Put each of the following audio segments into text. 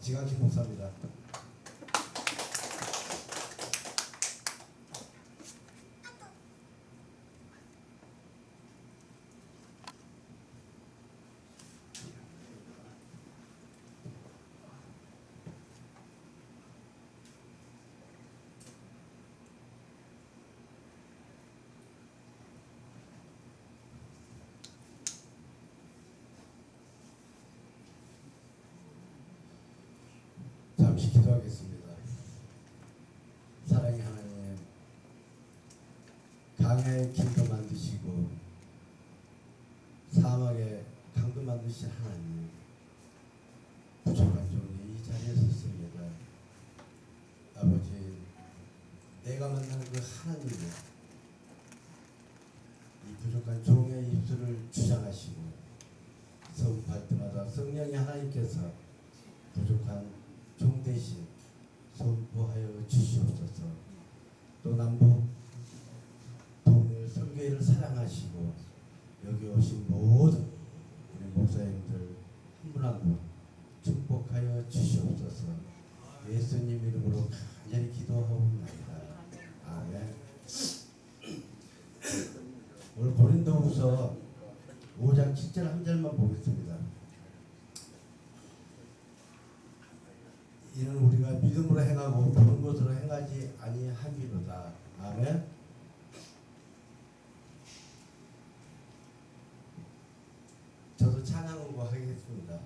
지강식 목사입니다. 잠시 기도하겠습니다. 사랑의 하나님, 강의 길도 만드시고 사막에 강도 만드신 하나님, 부족한 종이 이 자리에 섰습니다. 아버지, 내가 만난 그 하나님이 이 부족한 종의 입술을 주장하시고 선포할 때마다 성령의 하나님께서 부족한 종 대신 선포하여 주시옵소서. 또 남북 동일 성교회를 사랑하시고 여기 오신 모든 목사님들 한 분 한 분 축복하여 주시옵소서. 예수님 이름으로 간절히 기도하옵나이다. 아멘. 오늘 고린도후서 5장 7절 한 절만 보겠습니다. 이는 우리가 믿음으로 행하고 보는 것으로 행하지 아니함이로다. 아멘. 저도 찬양 홍보 하겠습니다.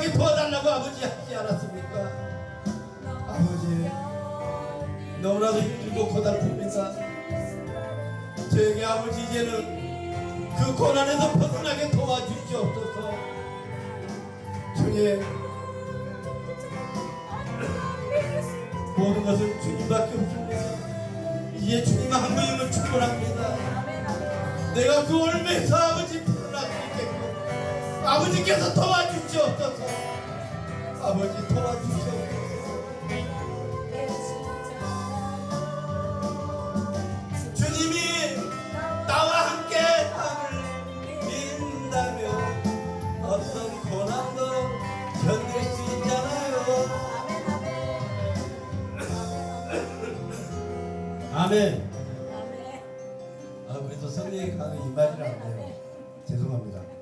드루막하게 도와달라고 아버지 하지 않았습니까? 아버지 너무나도 힘들고 고달픕니다. 저에게 아버지 이제는 그 고난에서 벗어나게 도와주시옵소서. 주님 모든 것은 주님밖에 없습니다. 이제 주님 한 분이면 충분합니다. 내가 그 올매에서 아버지 아버지께서 도와주시옵소서 아버지 도와주시옵소서 주님이 나와 함께 함을 믿는다면 어떤 고난도 견딜 수 있잖아요 아멘. 아멘. 아 그래도 성령의 강은 임하지라네요. 죄송합니다.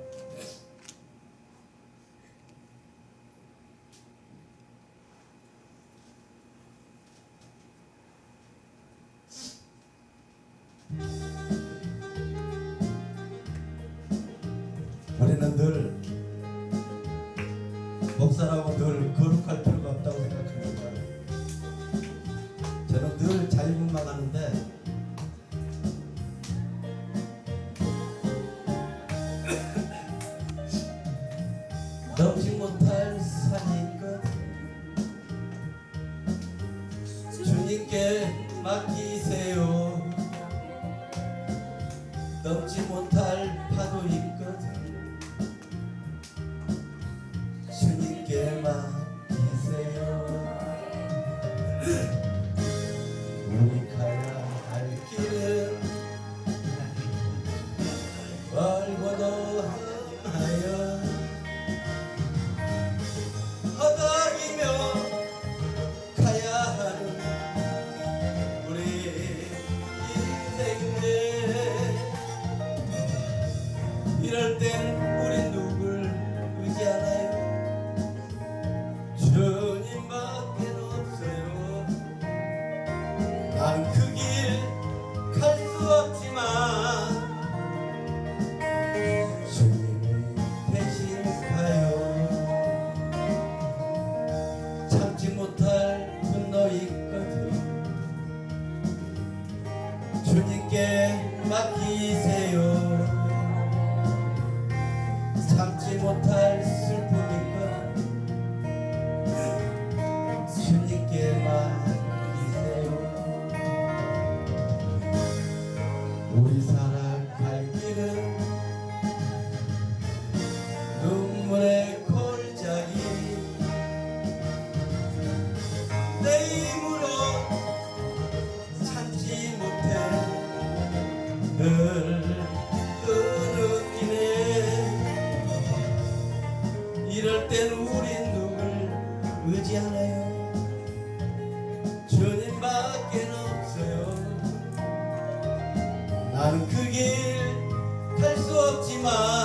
나는 그길갈수 없지만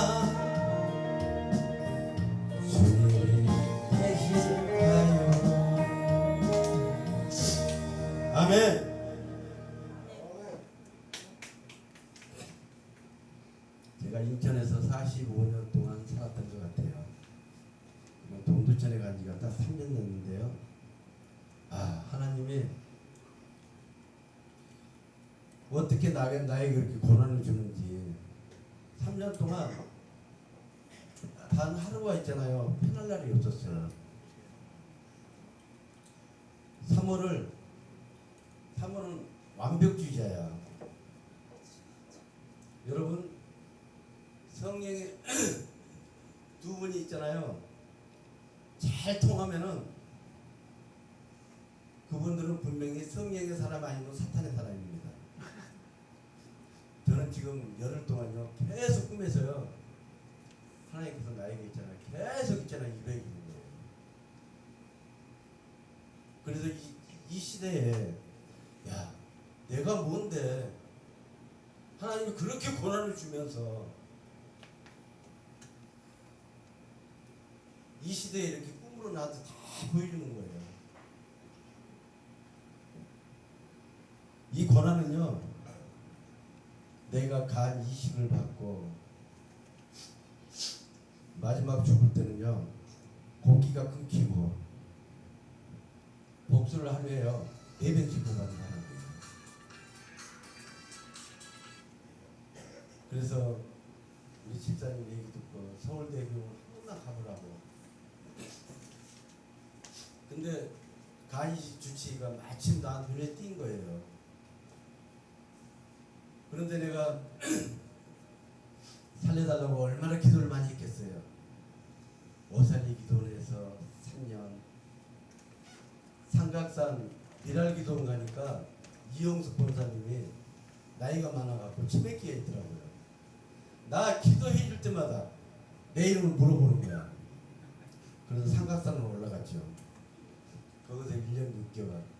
나에게, 나에게 그렇게 고난을 주는지. 3년 동안 단 하루가 있잖아요. 편할 날이 없었어요. 3월을 3월은 완벽주의자야. 여러분 성령의 두 분이 있잖아요. 잘 통하면은 그분들은 분명히 성령의 사람 아니면 사탄의 사람입니다 지금 열흘 동안요 계속 꿈에서요 하나님께서 나에게 있잖아요. 계속 있잖아요 200이 있는 거예요. 그래서 이, 이 시대에 야 내가 뭔데? 하나님이 그렇게 고난을 주면서 이 시대에 이렇게 꿈으로 나한테 다 보여주는 거예요. 이 고난은요 내가 간 이식을 받고 마지막 죽을 때는요 고기가 끊기고 복수를 하루에요. 네 번씩 뽑아는 사람이에요 그래서 우리 집사님 얘기 듣고 서울대교원 하나 가보라고. 근데 간이식 주치의가 마침 나 눈에 띈 거예요 그런데 내가 살려달라고 얼마나 기도를 많이 했겠어요. 오살리 기도원에서 3년 삼각산 미랄 기도원 가니까 이영숙 본사님이 나이가 많아갖고 치매기에 있더라고요. 나 기도해 줄 때마다 내 이름을 물어보는 거야. 그래서 삼각산으로 올라갔죠. 거기서 1년 6개월.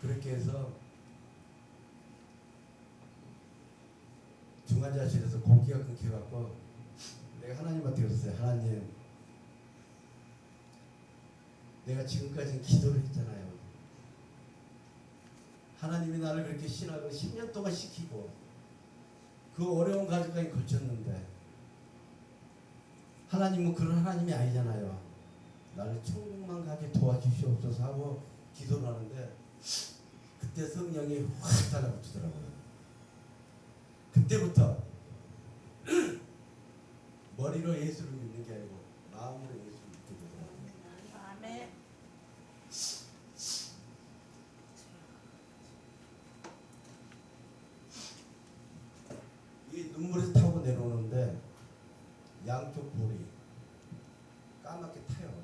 그렇게 해서 중환자실에서 공기가 끊겨갖고 내가 하나님한테 그랬어요. 하나님, 내가 지금까지 기도를 했잖아요. 하나님이 나를 그렇게 신학을 10년 동안 시키고 그 어려운 가정까지 거쳤는데 하나님은 그런 하나님이 아니잖아요. 나를 천국만 가게 도와주시옵소서 하고 기도를 하는데 그때 성령이 확 달라붙더라고요. 그때부터 머리로 예수를 믿는 게 아니고 마음으로 예수를 믿게 되더라고요. 아멘. 이 눈물을 타고 내려오는데 양쪽 볼이 까맣게 타요.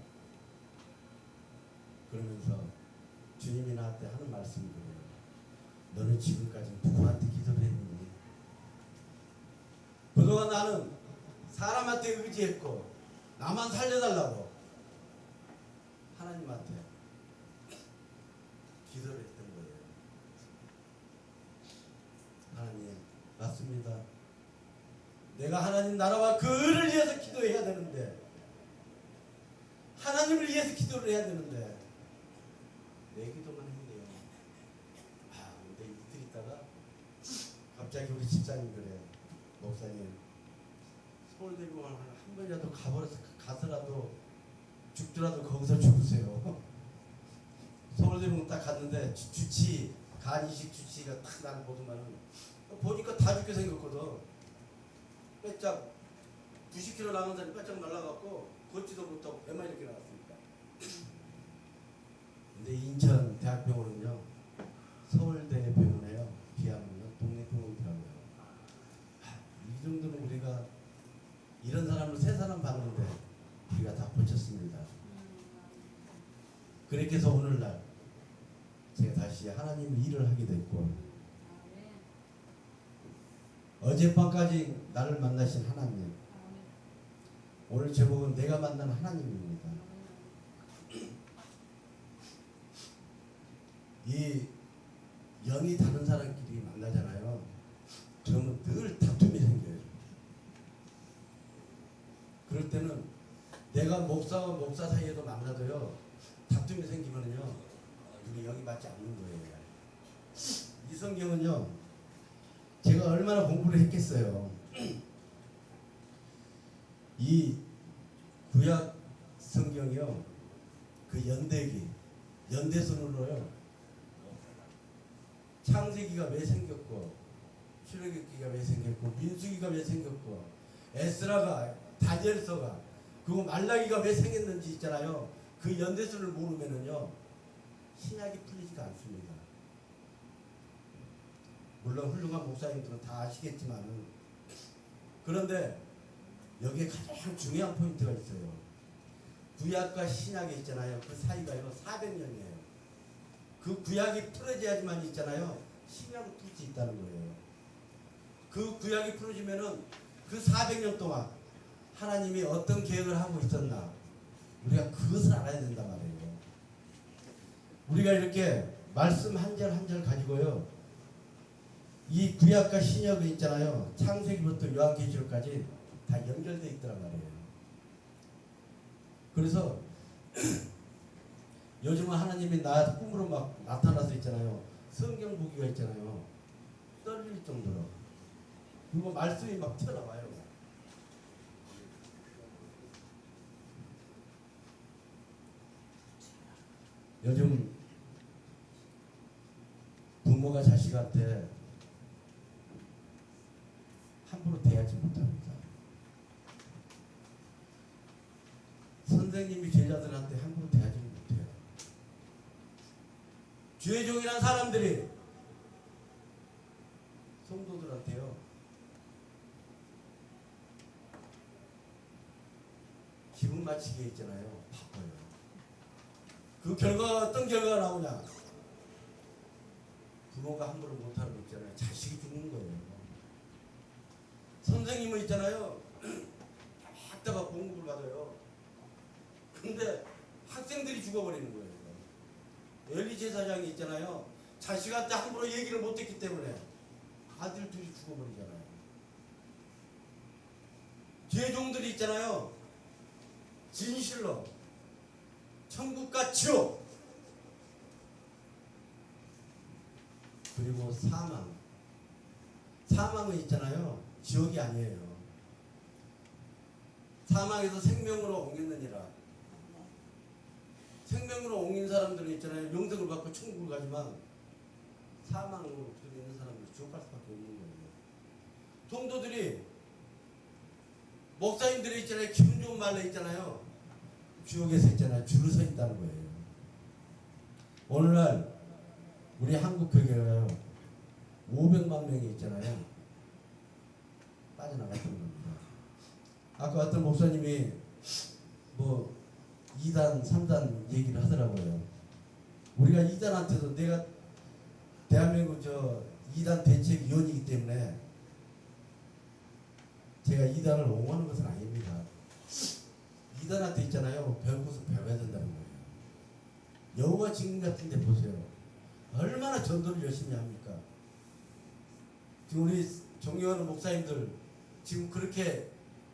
그러면서 주님이 나한테 하는 말씀이. 너는 지금까지 누구한테 기도를 했니? 그동안 나는 사람한테 의지했고 나만 살려달라고 하나님한테 기도를 했던 거예요. 하나님 맞습니다. 내가 하나님 나라와 그 의를 위해서 기도해야 되는데 하나님을 위해서 기도를 해야 되는데 내 기도만 했네요. 아 근데 이틀 있다가 갑자기 우리 집사님 그래 목사님 서울대병원 한 번이라도 가버려서 가서라도 죽더라도 거기서 죽으세요. 서울대병원 딱 갔는데 주, 주치 간 이식 주치가 딱 나는 보더만은 보니까 다 죽게 생겼거든. 빼짝 90kg 남은 사람이 빼짝 날라갔고 걷지도 못하고 배만 이렇게 나왔으니까. 근데 인천 대학병원은요 서울대 병원 그렇게 해서 오늘날 제가 다시 하나님 일을 하게 됐고 어젯밤까지 나를 만나신 하나님 오늘 제목은 내가 만난 하나님입니다. 이 영이 다른 사람끼리 만나잖아요. 그러면 늘 다툼이 생겨요. 그럴 때는 내가 목사와 목사 사이에도 만나도요. 다툼이 생기면은요. 우리 영이 맞지 않는 거예요. 이 성경은요. 제가 얼마나 공부를 했겠어요. 이 구약 성경이요. 그 연대기, 연대선으로요. 창세기가 왜 생겼고, 출애굽기가 왜 생겼고, 민수기가 왜 생겼고, 에스라가 다니엘서가 그리고 말라기가 왜 생겼는지 있잖아요. 그 연대선을 모르면은요 신약이 풀리지가 않습니다. 물론 훌륭한 목사님들은 다 아시겠지만은 그런데 여기에 가장 중요한 포인트가 있어요. 구약과 신약이 있잖아요. 그 사이가요 400년이에요. 그 구약이 풀어져야지만 있잖아요. 신약을 풀 수 있다는 거예요. 그 구약이 풀어지면은 그 400년 동안 하나님이 어떤 계획을 하고 있었나 우리가 그것을 알아야 된단 말이에요. 우리가 이렇게 말씀 한 절 한 절 가지고요. 이 구약과 신약이 있잖아요. 창세기부터 요한계시록까지 다 연결되어 있더란 말이에요. 그래서 요즘은 하나님이 나 꿈으로 막 나타나서 있잖아요. 성경 보기가 있잖아요. 떨릴 정도로. 그리고 말씀이 막 튀어나와요. 요즘 부모가 자식한테 함부로 대하지 못합니다. 선생님이 제자들한테 함부로 대하지 못해요. 주의종이란 사람들이 성도들한테요. 기분 맞추게 있잖아요. 바빠요. 그 결과가 어떤 결과가 나오냐? 부모가 함부로 못하는 거 있잖아요. 자식이 죽는 거예요. 선생님은 있잖아요. 막다가 공급을 받아요. 근데 학생들이 죽어버리는 거예요. 엘리 제사장이 있잖아요. 자식한테 함부로 얘기를 못했기 때문에 아들 둘이 죽어버리잖아요. 죄종들이 있잖아요. 진실로 천국과 지옥 그리고 사망 사망은 있잖아요. 지옥이 아니에요. 사망에서 생명으로 옮겼느니라. 생명으로 옮긴 사람들은 있잖아요. 영생을 받고 천국을 가지만 사망으로 들어있는 사람들 지옥 갈 수밖에 없는 거예요. 성도들이 목사님들이 있잖아요. 기분 좋은 말로 있잖아요. 지옥에서 있잖아요. 줄을 서 있다는 거예요. 오늘날 우리 한국 교회가요. 500만 명이 있잖아요. 빠져나갔던 겁니다. 아까 어떤 목사님이 뭐 2단, 3단 얘기를 하더라고요. 우리가 2단한테도 내가 대한민국 저 2단 대책위원이기 때문에 제가 2단을 옹호하는 것은 아닙니다. 2단한테 있잖아요. 배울 것은 배워야 된다는 거예요. 여우가 지금 같은 데 보세요. 얼마나 전도를 열심히 합니까? 지금 우리 존경하는 목사님들 지금 그렇게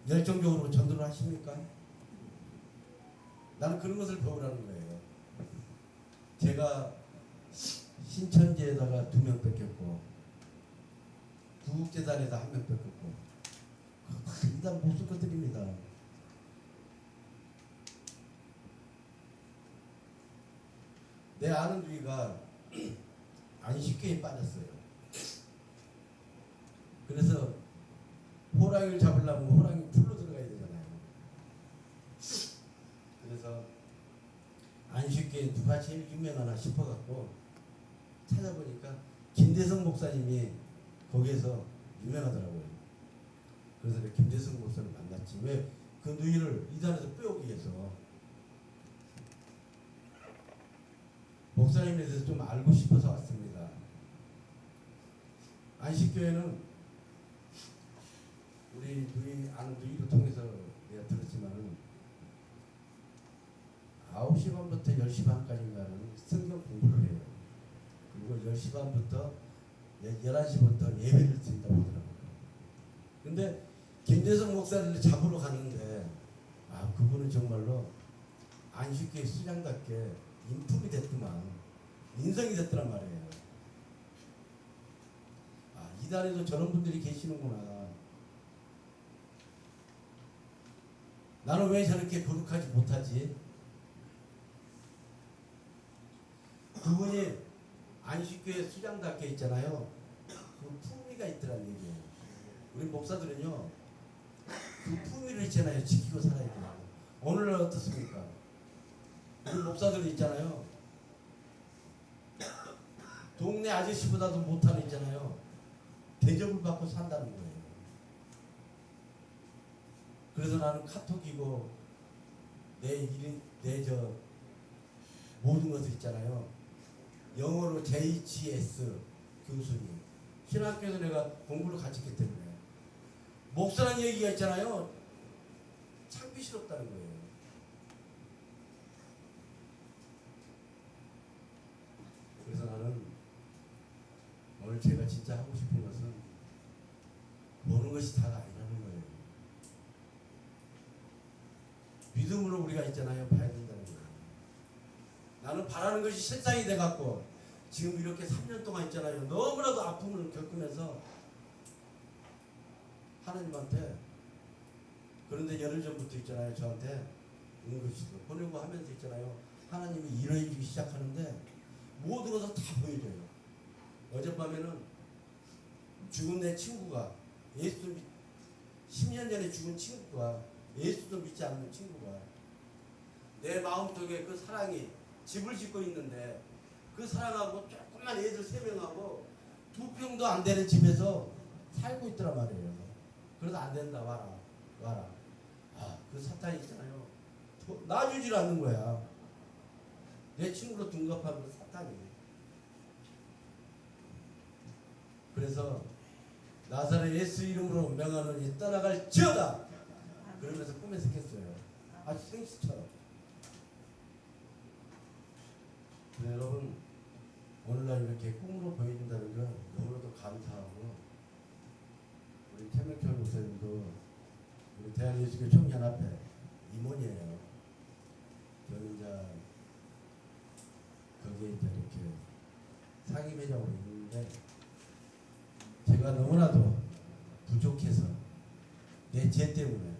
열정적으로 전도를 하십니까? 나는 그런 것을 배우라는 거예요. 제가 신천지에다가 두 명 뺏겼고 구국재단에다 한 명 뺏겼고 일단 못쓸 것들입니다. 내 아는 주위가 안식교에 빠졌어요. 그래서 호랑이를 잡으려면 호랑이 풀로 들어가야 되잖아요. 그래서 안식교에 누가 제일 유명하나 싶어갖고 찾아보니까 김대성 목사님이 거기에서 유명하더라고요. 그래서 김대성 목사를 만났지. 왜 그 누이를 이단에서 빼오기 위해서 목사님에 대해서 좀 알고 싶어서 왔습니다. 안식교회는 우리 누이 아는 누이를 통해서 내가 들었지만은 9시 반부터 10시 반까지인가는 성경 공부를 해요. 그리고 10시 반부터 11시부터 예배를 드린다고 하더라고요. 근데 김대성 목사를 잡으러 갔는데 아 그분은 정말로 안식교회 수장답게 인품이 됐더만 인성이 됐더란 말이에요. 아 이단에도 저런 분들이 계시는구나. 나는 왜 저렇게 거룩하지 못하지? 그분이 안식교회 수장답게 있잖아요. 그 품위가 있더란 얘기예요. 우리 목사들은요, 그 품위를 있잖아요. 지키고 살아야 돼요. 오늘날 어떻습니까? 우리 목사들 있잖아요. 동네 아저씨보다도 못하는 있잖아요. 대접을 받고 산다는 거예요. 그래서 나는 카톡이고 내 이름 내저 모든 것을 있잖아요. 영어로 JGS 교수님 신학교에서 내가 공부를 같이 했기 때문에 목사라는 얘기가 있잖아요. 창피스럽다는 거예요. 그래서 나는 오늘 제가 진짜 하고 싶은 것은 보는 것이 다가 아니라는 거예요. 믿음으로 우리가 있잖아요. 봐야 된다는 거예요. 나는 바라는 것이 실상이 돼갖고 지금 이렇게 3년 동안 있잖아요. 너무나도 아픔을 겪으면서 하나님한테 그런데 열흘 전부터 있잖아요. 저한테 응급실로 보내고 하면서 있잖아요. 하나님이 일어해 주기 시작하는데 모든 것을 다 보여줘요. 어젯밤에는 죽은 내 친구가 예수 믿 10년 전에 죽은 친구가 예수도 믿지 않는 친구가 내 마음속에 그 사랑이 집을 짓고 있는데 그 사랑하고 조금만 애들 세 명하고 두 평도 안 되는 집에서 살고 있더란 말이에요. 그래도 안 된다 와라 와라. 아 그 사탄이 있잖아요. 도- 놔주질 않는 거야. 내 친구로 둔갑하는 그 사탄이. 그래서 나사렛 예수 이름으로 명하노니 떠나갈 지어다. 그러면서 꿈에서 깼어요. 아주 생시처럼. 네, 여러분 오늘날 날 이렇게 꿈으로 보여준다는 건 너무나도 감사하고 우리 태명철 목사님도 우리 대한예수교 청년앞에 임원이에요. 저는 이제 거기에 이제 이렇게 상임 회장으로 있는데 제가 너무나도 부족해서 내 죄 때문에.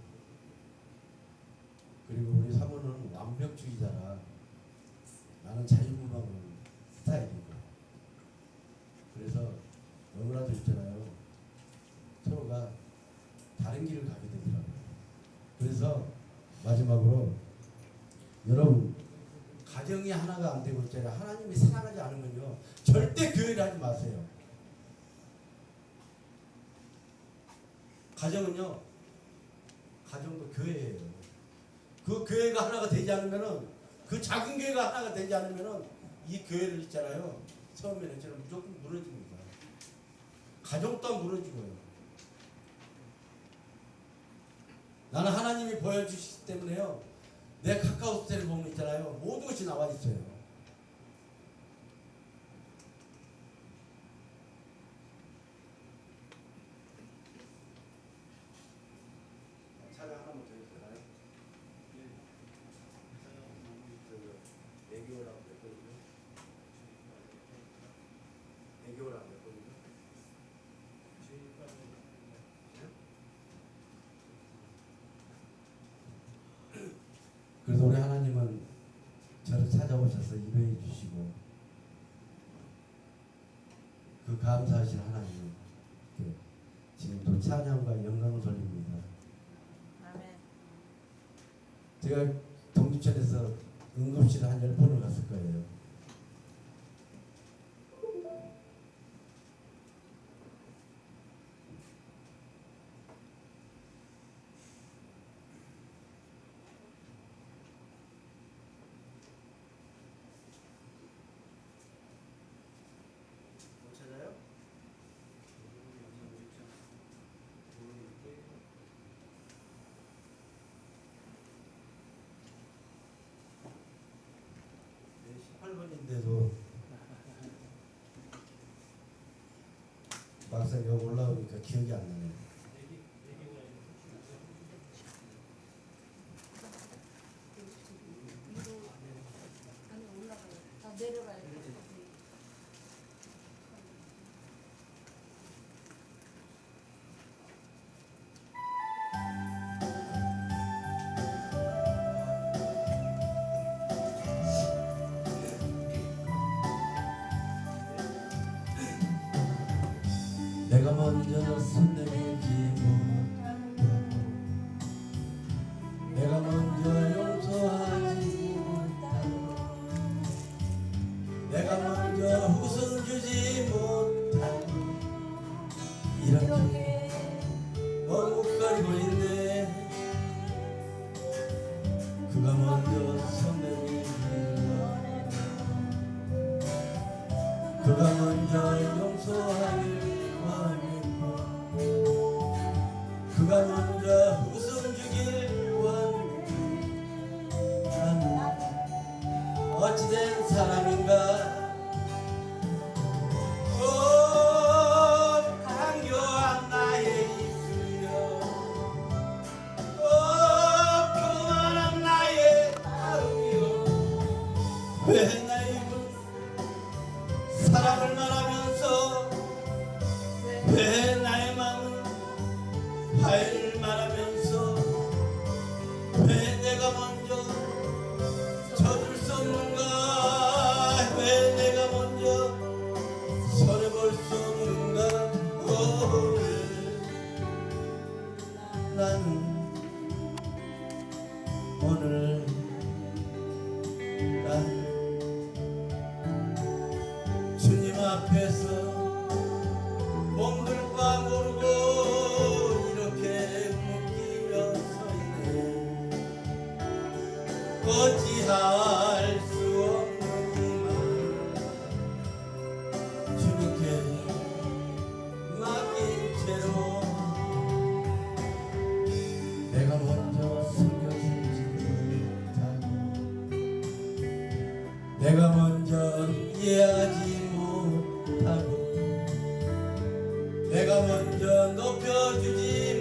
그리고 우리 사모는 완벽주의자라 나는 자유분방한 스타일이고. 그래서 너무나도 있잖아요. 서로가 다른 길을 가게 되더라고요. 그래서 마지막으로 여러분 가정이 하나가 안 되고 있잖아요. 하나님이 사랑하지 않으면요 절대 교회를 하지 마세요 가정은요 가정도 교회예요 그 교회가 하나가 되지 않으면은 그 작은 교회가 하나가 되지 않으면은 이 교회를 있잖아요. 처음에는 저는 무조건 무너집니다. 가정 또한 무너지고요. 나는 하나님이 보여주시기 때문에요. 내 카카오스텔을 보면 있잖아요. 모든 것이 나와 있어요. 차량 하나만 더 있잖아요. 애교라고 했거든요. 애교라고 했거든요. 그래서 우리 하나님은 저를 찾아오셔서 일해 주시고 그 감사하신 하나님 그 지금도 찬양과 영광을 돌립니다. 아멘. 제가 동두천에서 응급실 한 열 번을 갔을 거예요. 못 찾아요? 네, 18번인데도 막상 여기 올라오니까 기억이 안 나네요. 그가 먼저 손 내밀 견 높여주지.